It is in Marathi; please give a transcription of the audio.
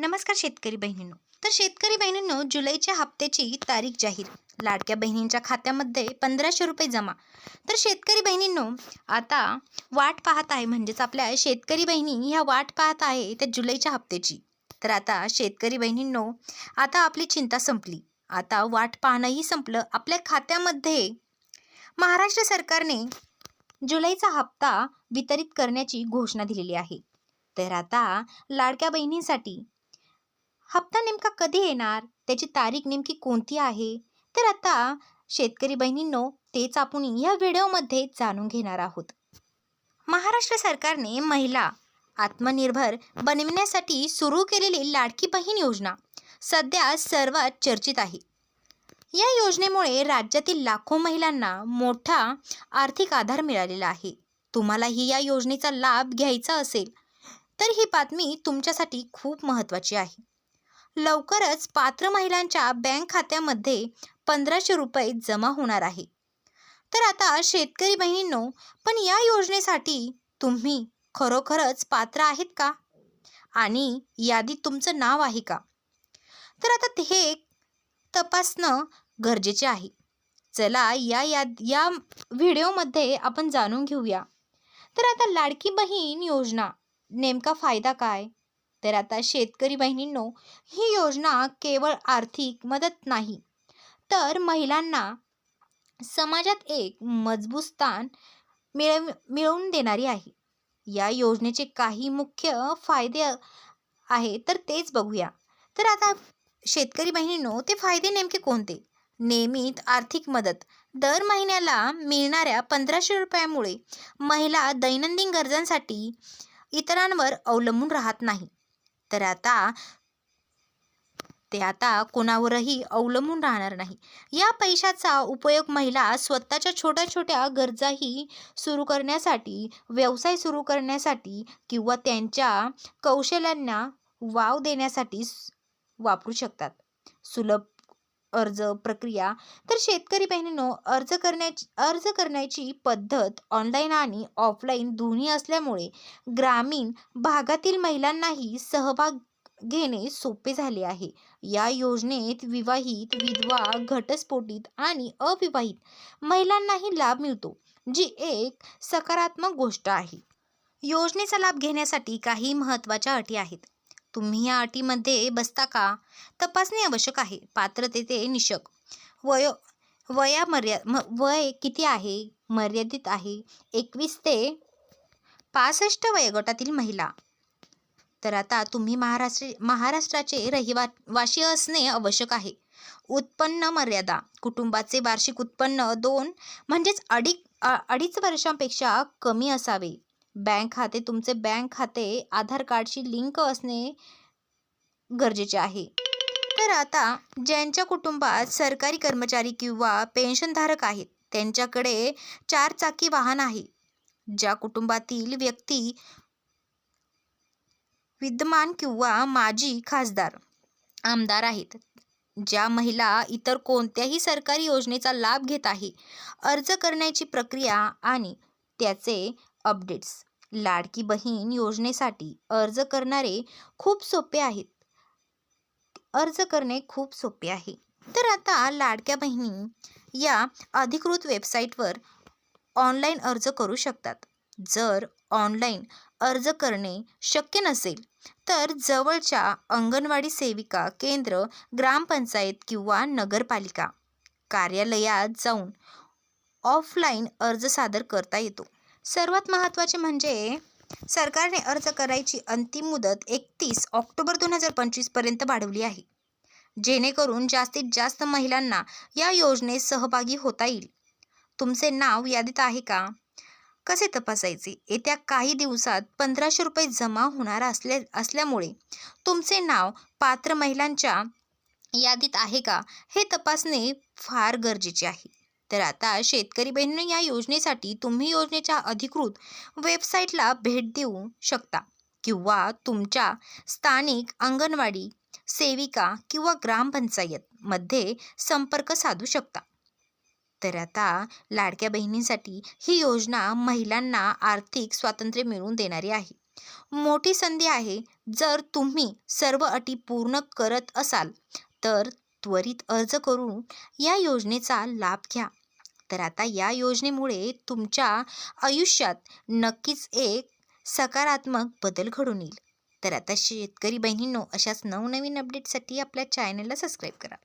नमस्कार शेतकरी बहिणींनो. तर शेतकरी बहिणींनो जुलैच्या हप्त्याची तारीख जाहीर. लाडक्या बहिणींच्या खात्यामध्ये पंधराशे रुपये जमा. तर शेतकरी बहिणींनो आता वाट पाहत आहे म्हणजेच आपल्या शेतकरी बहिणी ह्या वाट पाहत आहे त्या जुलैच्या हप्त्याची. तर आता शेतकरी बहिणींनो आता आपली चिंता संपली. आता वाट पाहणंही संपलं. आपल्या खात्यामध्ये महाराष्ट्र सरकारने जुलैचा हप्ता वितरित करण्याची घोषणा दिलेली आहे. तर आता लाडक्या बहिणींसाठी हप्ता नेमका कधी येणार? त्याची तारीख नेमकी कोणती आहे? तर आता शेतकरी बहिणींनो तेच आपण या व्हिडिओमध्ये जाणून घेणार आहोत. महाराष्ट्र सरकारने महिला आत्मनिर्भर बनविण्यासाठी सुरू केलेली लाडकी बहीण योजना सध्या सर्वात चर्चित आहे. या योजनेमुळे राज्यातील लाखो महिलांना मोठा आर्थिक आधार मिळालेला आहे. तुम्हालाही या योजनेचा लाभ घ्यायचा असेल तर ही बातमी तुमच्यासाठी खूप महत्त्वाची आहे. लवकरच पात्र महिलांच्या बँक खात्यामध्ये पंधराशे रुपये जमा होणार आहे. तर आता शेतकरी बहिणींनो पण या योजनेसाठी तुम्ही खरोखरच पात्र आहेत का? आणि यादीत तुमचं नाव आहे का? तर आता ते हे तपासणं गरजेचे आहे. चला या याद या व्हिडिओमध्ये आपण जाणून घेऊया. तर आता लाडकी बहीण योजना नेमका फायदा काय? तर आता शेतकरी बहिणींनो ही योजना केवळ आर्थिक मदत नाही तर महिलांना समाजात एक मजबूत स्थान मिळव मिळवून देणारी आहे. या योजनेचे काही मुख्य फायदे आहे तर तेच बघूया. तर आता शेतकरी बहिणींनो ते फायदे नेमके कोणते? नियमित आर्थिक मदत. दर महिन्याला मिळणाऱ्या पंधराशे रुपयामुळे महिला दैनंदिन गरजांसाठी इतरांवर अवलंबून राहत नाही. तर आता ते आता कोणावरही अवलंबून राहणार नाही. या पैशाचा उपयोग महिला स्वतःच्या छोट्या छोट्या गरजाही सुरू करण्यासाठी व्यवसाय सुरू करण्यासाठी किंवा त्यांच्या कौशल्यांना वाव देण्यासाठी वापरू शकतात. सुलभ अर्ज प्रक्रिया तर शेतकरी बहिणींनो अर्ज करण्याची अर्ज करण्याची पद्धत ऑनलाईन आणि ऑफलाईन दोन्ही असल्यामुळे ग्रामीण भागातील महिलांनाही सहभाग घेणे सोपे झाले आहे. या योजनेत विवाहित विधवा घटस्फोटित आणि अविवाहित महिलांनाही लाभ मिळतो जी एक सकारात्मक गोष्ट आहे. योजनेचा लाभ घेण्यासाठी काही महत्त्वाच्या अटी आहेत. तुम्ही या अटीमध्ये बसता का? तपासणे आवश्यक आहे. पात्रतेचे निशक. वय वया मर्या म वय किती आहे? मर्यादित आहे. एकवीस ते पासष्ट वयोगटातील महिला. तर आता तुम्ही महाराष्ट्र महाराष्ट्राचे रहिवा वाशी असणे आवश्यक आहे. उत्पन्न मर्यादा. कुटुंबाचे वार्षिक उत्पन्न दोन म्हणजेच अडीच अडीच वर्षांपेक्षा कमी असावे. बँक खाते तुमचे बँक खाते आधार कार्डशी लिंक असणे गरजेचे आहे. तर आता ज्यांच्या कुटुंबात सरकारी कर्मचारी किंवा पेन्शनधारक आहेत त्यांच्याकडे चार चाकी वाहन आहे. ज्या कुटुंबातील व्यक्ती विद्यमान किंवा माजी खासदार आमदार आहेत. ज्या महिला इतर कोणत्याही सरकारी योजनेचा लाभ घेत आहे अर्ज करण्याची प्रक्रिया आणि त्याचे अपडेट्स. लाडकी बहीण योजनेसाठी अर्ज करणारे खूप सोपे आहेत. अर्ज करणे खूप सोपे आहे. तर आता लाडक्या बहिणी या अधिकृत वेबसाईटवर ऑनलाईन अर्ज करू शकतात. जर ऑनलाईन अर्ज करणे शक्य नसेल तर जवळच्या अंगणवाडी सेविका केंद्र ग्रामपंचायत किंवा नगरपालिका कार्यालयात जाऊन ऑफलाईन अर्ज सादर करता येतो. सर्वात महत्त्वाचे म्हणजे सरकारने अर्ज करायची अंतिम मुदत एकतीस ऑक्टोबर दोन हजार पंचवीसपर्यंत वाढवली आहे. जेणेकरून जास्तीत जास्त महिलांना या योजनेत सहभागी होता येईल. तुमचे नाव यादीत आहे का? कसे तपासायचे? येत्या काही दिवसात पंधराशे रुपये जमा होणार असल्या असल्यामुळे तुमचे नाव पात्र महिलांच्या यादीत आहे का? हे तपासणे फार गरजेचे आहे. तर आता शेतकरी बहिणी या योजनेसाठी तुम्ही योजनेच्या अधिकृत वेबसाईटला भेट देऊ शकता किंवा तुमच्या स्थानिक अंगणवाडी सेविका किंवा ग्रामपंचायतमध्ये संपर्क साधू शकता. तर आता लाडक्या बहिणींसाठी ही योजना महिलांना आर्थिक स्वातंत्र्य मिळवून देणारी आहे. मोठी संधी आहे. जर तुम्ही सर्व अटी पूर्ण करत असाल तर त्वरित अर्ज करून या योजनेचा लाभ घ्या. तर आता या योजनेमुळे तुमच्या आयुष्यात नक्कीच एक सकारात्मक बदल घडून येईल. तर आता शेतकरी बहिणींनो अशाच नवनवीन अपडेटसाठी आपल्या चॅनलला सबस्क्राईब करा.